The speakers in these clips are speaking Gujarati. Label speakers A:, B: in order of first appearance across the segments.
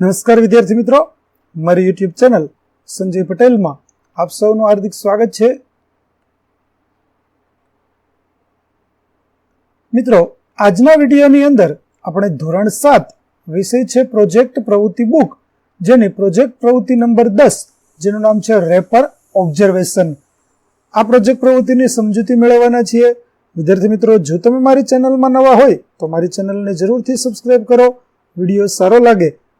A: નમસ્કાર વિદ્યાર્થી મિત્રો. મારી યુટ્યુબ ચેનલ સંજય પટેલમાં આપ સૌનું હાર્દિક સ્વાગત છે. મિત્રો, આજના વિડીયોની અંદર આપણે ધોરણ સાત વિષય છે પ્રોજેક્ટ પ્રવૃત્તિ બુક જેની પ્રોજેક્ટ પ્રવૃત્તિ નંબર દસ, જેનું નામ છે રેપર ઓબ્ઝર્વેશન આ પ્રોજેક્ટ પ્રવૃત્તિની સમજૂતી મેળવવાના છીએ. વિદ્યાર્થી મિત્રો, જો તમે મારી ચેનલમાં નવા હોય, તો મારી ચેનલને જરૂરથી સબસ્ક્રાઇબ કરો. વીડિયો સારો લાગે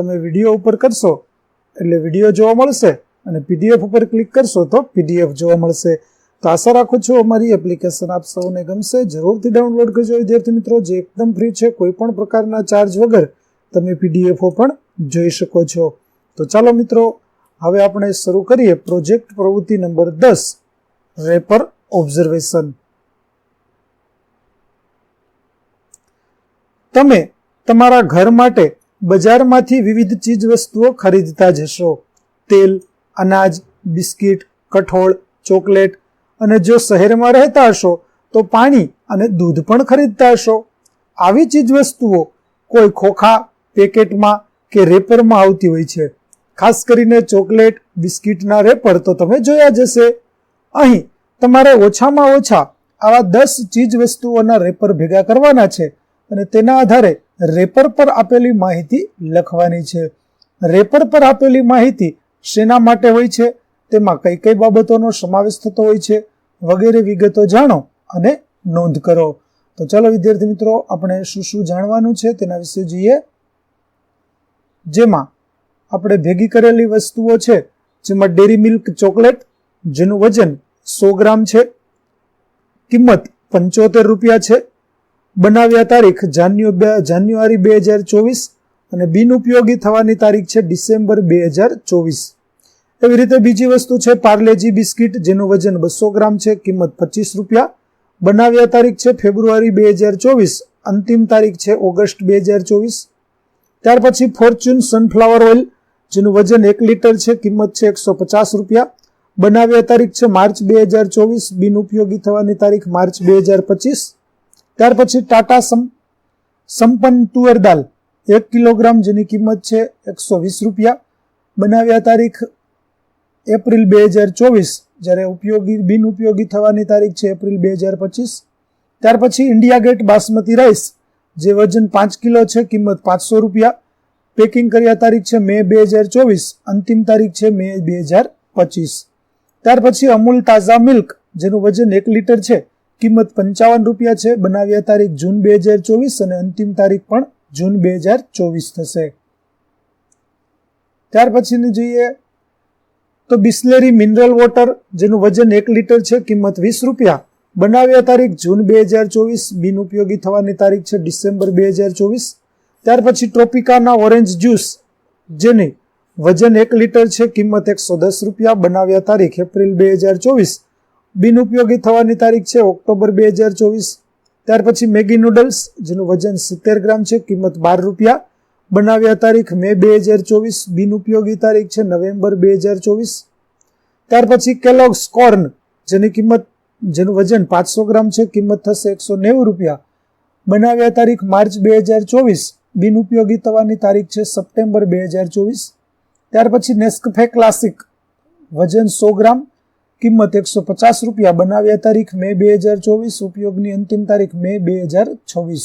A: તમે વીડિયો ઉપર કરશો, એટલે વીડિયો જોવા મળશે અને પીડીએફ ઉપર ક્લિક કરશો તો પીડીએફ જોવા મળશે. તો આશા રાખું છું અમારી એપ્લિકેશન આપ સૌને ગમશે. જરૂરથી ડાઉનલોડ કરજો વિદ્યાર્થી મિત્રો, જે એકદમ ફ્રી છે, કોઈ પણ પ્રકારના ચાર્જ વગર તમે પીડીએફઓ પણ જોઈ શકો છો. તો ચાલો મિત્રો, હવે આપણે શરૂ કરીએ પ્રોજેક્ટ પ્રવૃત્તિ નંબર દસ, રેપર ઓબ્ઝર્વેશન. તમે તમારા ઘર માટે બજારમાંથી વિવિધ ચીજ વસ્તુઓ ખરીદતા જશો. તેલ, અનાજ, બિસ્કિટ, કઠોળ, ચોકલેટ અને જો શહેરમાં રહેતા હશો, તો પાણી અને દૂધ પણ ખરીદતા હશો. આવી ચીજ વસ્તુઓ કોઈ ખોખા, પેકેટમાં કે રેપરમાં આવતી હોય છે. ખાસ કરીને ચોકલેટ, બિસ્કિટના રેપર તો તમે જોયા જશે અહીં તમારે ઓછામાં ઓછા આવા દસ ચીજ વસ્તુઓના રેપર ભેગા કરવાના છે અને તેના આધારે રેપર પર આપેલી માહિતી લખવાની છે. રેપર પર આપેલી માહિતી શેના માટે હોય છે? તેમાં કઈ કઈ બાબતોનો સમાવેશ થતો હોય છે? વગેરે વિગતો જાણો અને નોંધ કરો. તો ચાલો, વિદ્યાર્થી મિત્રો, આપણે શું શું જાણવાનું છે તેના વિશે જોઈએ. જેમાં આપણે ભેગી કરેલી વસ્તુઓ છે, જેમાં ડેરી મિલ્ક ચોકલેટ, જેનું વજન સો ગ્રામ છે, કિંમત પંચોતેર રૂપિયા છે બનાવ્યા તારીખ જાન્યુઆરી બે હજાર ચોવીસ અને બિનઉપયોગી થવાની તારીખ છે ડિસેમ્બર બે હજાર ચોવીસ. એવી રીતે બીજી વસ્તુ છે પાર્લેજી બિસ્કિટ, જેનું વજન બસો ગ્રામ છે, કિંમત પચીસ રૂપિયા. બનાવ્યા તારીખ છે ફેબ્રુઆરી બે હજાર ચોવીસ, અંતિમ તારીખ છે ઓગસ્ટ બે હજાર ચોવીસ. ત્યાર પછી ફોર્ચ્યુન સનફ્લાવર ઓઇલ, જેનું વજન એક લીટર છે, કિંમત છે એકસો પચાસ રૂપિયા. બનાવ્યા તારીખ છે માર્ચ બે હજાર ચોવીસ, બિનઉપયોગી થવાની તારીખ માર્ચ બે હજાર પચીસ. ત્યાર પછી ટાટા સમ, સંપન્ન તુવેર દાલ. એક કિલોગ્રામ જેની કિંમત છે એકસો વીસ રૂપિયા. બનાવ્યા તારીખ એપ્રિલ બે હજાર ચોવીસ, જ્યારે ઉપયોગી, બિન ઉપયોગી થવાની તારીખ છે એપ્રિલ બે હજાર પચીસ. ત્યાર પછી ઇન્ડિયા ગેટ બાસમતી રાઈસ, જે વજન પાંચ કિલો છે, કિંમત પાંચસો રૂપિયા. પેકિંગ કર્યા તારીખ છે મે બે હજાર ચોવીસ, અંતિમ તારીખ છે મે બે હજાર પચીસ. ત્યાર પછી અમૂલ તાઝા મિલ્ક, જેનું વજન એક લીટર છે કિંમત પંચાવન રૂપિયા છે. બનાવ્યા તારીખ જૂન બે હજાર ચોવીસ અને અંતિમ તારીખ પણ જૂન બે હજાર ચોવીસ થશે. ત્યાર પછીની જોઈએ તો બિસ્લેરી મિનરલ વોટર, જેનું વજન એક લીટર છે, કિંમત વીસ રૂપિયા. બનાવ્યા તારીખ જૂન બે હજાર ચોવીસ બિનઉપયોગી થવાની તારીખ છે ડિસેમ્બર બે હજાર ચોવીસ. ત્યાર પછી ટ્રોપિકાના ઓરેન્જ જ્યુસ, જેની વજન એક લીટર છે, કિંમત એકસો દસ રૂપિયા. બનાવ્યા તારીખ એપ્રિલ બે હજાર ચોવીસ બિનઉપયોગી થવાની તારીખ છે ઓક્ટોબર બે હજાર ચોવીસ. ત્યાર પછી મેગી નૂડલ્સ, જેનું વજન સિત્તેર ગ્રામ છે, કિંમત બાર રૂપિયા. બનાવ્યા તારીખ મે બે હજાર ચોવીસ બિનઉપયોગી તારીખ છે નવેમ્બર બે હજાર ચોવીસ. ત્યાર પછી કેલોગ્સ કોર્ન, જેની કિંમત, જેનું વજન પાંચસો ગ્રામ છે, કિંમત થશે એકસો નેવું રૂપિયા. બનાવ્યા તારીખ માર્ચ બે હજાર ચોવીસ બિનઉપયોગી થવાની તારીખ છે સપ્ટેમ્બર બે હજાર ચોવીસ. ત્યાર પછી નેસ્કફે ક્લાસિક, વજન સો ગ્રામ. કિંમત એકસો પચાસ રૂપિયા બનાવ્યા તારીખ મે બે હજાર ચોવીસ, ઉપયોગની અંતિમ તારીખ મે બે હજાર છવ્વીસ.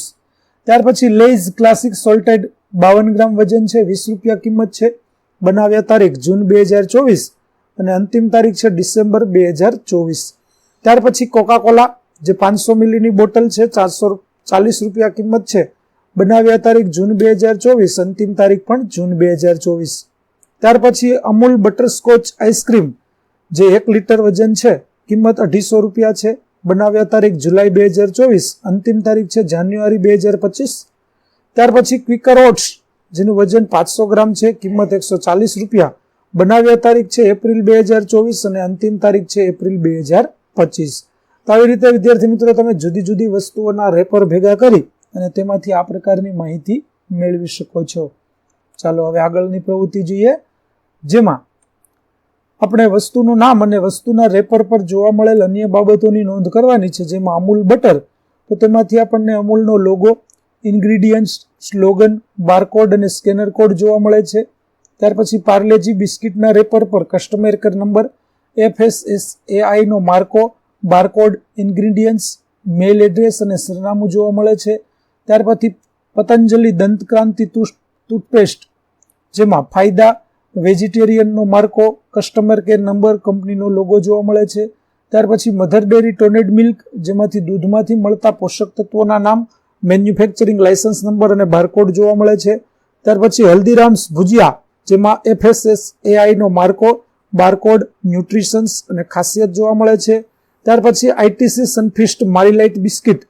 A: ત્યાર પછી લેઝ ક્લાસિક સોલ્ટેડ બાવન ગ્રામ વજન છે, વીસ રૂપિયા કિંમત છે, બનાવ્યા તારીખ જૂન બે હજાર ચોવીસ અને અંતિમ તારીખ છે, ડિસેમ્બર બે હજાર ચોવીસ. ત્યાર પછી કોકાકોલા, જે પાંચસો મિલીની બોટલ છે, ચારસો ચાલીસ રૂપિયા કિંમત છે, બનાવ્યા તારીખ જૂન બે હજાર ચોવીસ, અંતિમ તારીખ પણ જૂન બે હજાર ચોવીસ. ત્યાર પછી અમૂલ બટરસ્કોચ આઈસ્ક્રીમ જે એક લીટર વજન છે, કિંમત અઢીસો રૂપિયા છે, બનાવ્યા તારીખ જુલાઈ બે હજાર ચોવીસ, અંતિમ તારીખ છે જાન્યુઆરી બે હજાર પચીસ. ત્યાર પછી ક્વિકર ઓટ્સ, જેનું વજન પાંચસો ગ્રામ છે, કિંમત એકસો ચાલીસ રૂપિયા. બનાવ્યા તારીખ છે એપ્રિલ બે હજાર ચોવીસ અને અંતિમ તારીખ છે એપ્રિલ બે હજાર પચીસ. તો આવી રીતે, વિદ્યાર્થી મિત્રો, તમે જુદી જુદી વસ્તુઓના રેપર ભેગા કરી અને તેમાંથી આ પ્રકારની માહિતી મેળવી શકો છો. ચાલો, હવે આગળની પ્રવૃત્તિ જોઈએ, જેમાં આપણે વસ્તુનું નામ અને વસ્તુના રેપર પર જોવા મળેલ અન્ય બાબતોની નોંધ કરવાની છે, જેમાં અમૂલ બટર તો તેમાંથી આપણને અમૂલનો લોગો ઇન્ગ્રીડિયન્ટ્સ સ્લોગન બારકોડ અને સ્કેનર કોડ જોવા મળે છે. ત્યાર પછી પાર્લેજી બિસ્કિટના રેપર પર કસ્ટમર કેર નંબર એફએસએસ એઆઈનો માર્કો બારકોડ ઇન્ગ્રીડિયન્ટ્સ મેલ એડ્રેસ અને સરનામું જોવા મળે છે. ત્યાર પછી પતંજલિ દંતક્રાંતિ ટૂથપેસ્ટ જેમાં ફાયદા વેજીટેરિયનનો માર્કો કસ્ટમર કેર નંબર કંપનીનો લોગો જોવા મળે છે. ત્યાર પછી મધર ડેરી ટોનેડ મિલ્ક જેમાંથી દૂધમાંથી મળતા પોષક તત્વોના નામ મેન્યુફેક્ચરિંગ લાયસન્સ નંબર અને બારકોડ જોવા મળે છે. ત્યાર પછી હલ્દીરામ્સ ભુજિયા, જેમાં એફએસએસ એઆઈનો માર્કો બારકોડ ન્યુટ્રિશન્સ અને ખાસિયત જોવા મળે છે. ત્યાર પછી આઈટીસી સનફિસ્ટ મારીલાઇટ બિસ્કિટ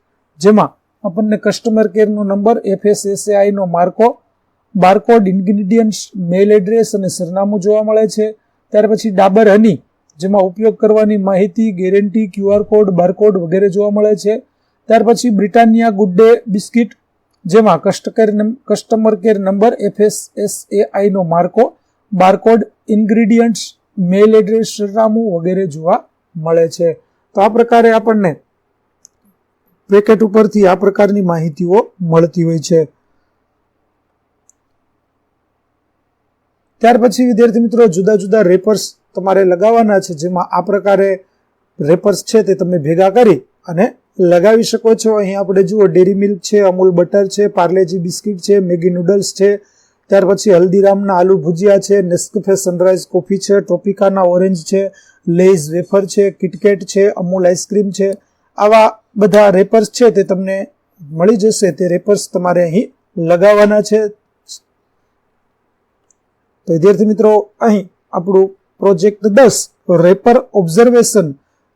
A: જેમાં આપણને કસ્ટમર કેરનો નંબર એફએસએસએઆઈનો માર્કો બારકોડ ઇન્ગ્રીડિયન્ટ્સ, મેલ એડ્રેસ અને સરનામું જોવા મળે છે. ત્યાર પછી ડાબર હની, જેમાં ઉપયોગ કરવાની માહિતી, ગેરંટી ક્યુઆર કોડ, બારકોડ વગેરે જોવા મળે છે. ત્યાર પછી બ્રિટાનિયા ગુડ ડે બિસ્કિટ, જેમાં કસ્ટકેર કસ્ટમર કેર નંબર એફએસએસએઆઈનો માર્કો, બારકોડ ઇન્ગ્રીડિયન્ટ્સ, મેલ એડ્રેસ, સરનામું વગેરે જોવા મળે છે. તો આ પ્રકારે આપણને પેકેટ ઉપરથી આ પ્રકારની માહિતીઓ મળતી હોય છે. ત્યાર પછી વિદ્યાર્થી મિત્રો, જુદા જુદા રેપર્સ તમારે લગાવવાના છે, જેમાં આ પ્રકારે રેપર્સ છે તે તમે ભેગા કરી અને લગાવી શકો છો. અહીં આપણે જુઓ ડેરી મિલ્ક છે, અમૂલ બટર છે પાર્લેજી બિસ્કિટ છે, મેગી નૂડલ્સ છે. ત્યાર પછી હલ્દીરામના આલુ ભુજિયા છે નેસ્કફે સનરાઈઝ કોફી છે ટોપિકાના ઓરેન્જ છે લેઝ વેફર છે કિટકેટ છે, અમૂલ આઈસ્ક્રીમ છે. આવા બધા રેપર્સ છે તે તમને મળી જશે. તે રેપર્સ તમારે અહીં લગાવવાના છે. તો વિદ્યાર્થી મિત્રો, અહીં આપણું પ્રોજેક્ટ દસ રેપર ઓબ્ઝર્વેશન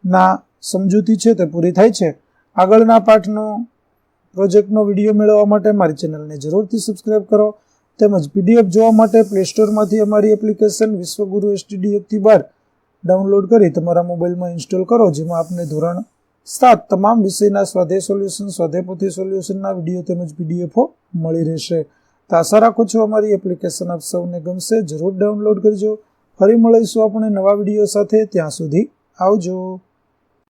A: ના સમજૂતી છે તે પૂરી થાય છે. આગળના પાઠનો, પ્રોજેક્ટનો વીડિયો મેળવવા માટે મારી ચેનલને જરૂરથી સબસ્ક્રાઇબ કરો. તેમજ પીડીએફ જોવા માટે પ્લે સ્ટોરમાંથી અમારી એપ્લિકેશન વિશ્વગુરુ એસટીડીએફથી બહાર ડાઉનલોડ કરી તમારા મોબાઈલમાં ઇન્સ્ટોલ કરો, જેમાં આપને ધોરણ સાત તમામ વિષયના સ્વાધ્યાય સોલ્યુશન સ્વાધ્યાય પોથી સોલ્યુશનના વીડિયો તેમજ પીડીએફો મળી રહેશે. તો આશા રાખું છું અમારી એપ્લિકેશન આપ સૌને ગમશે. જરૂર ડાઉનલોડ કરજો. ફરી મળીશું આપણે નવા વીડિયો સાથે. ત્યાં સુધી આવજો.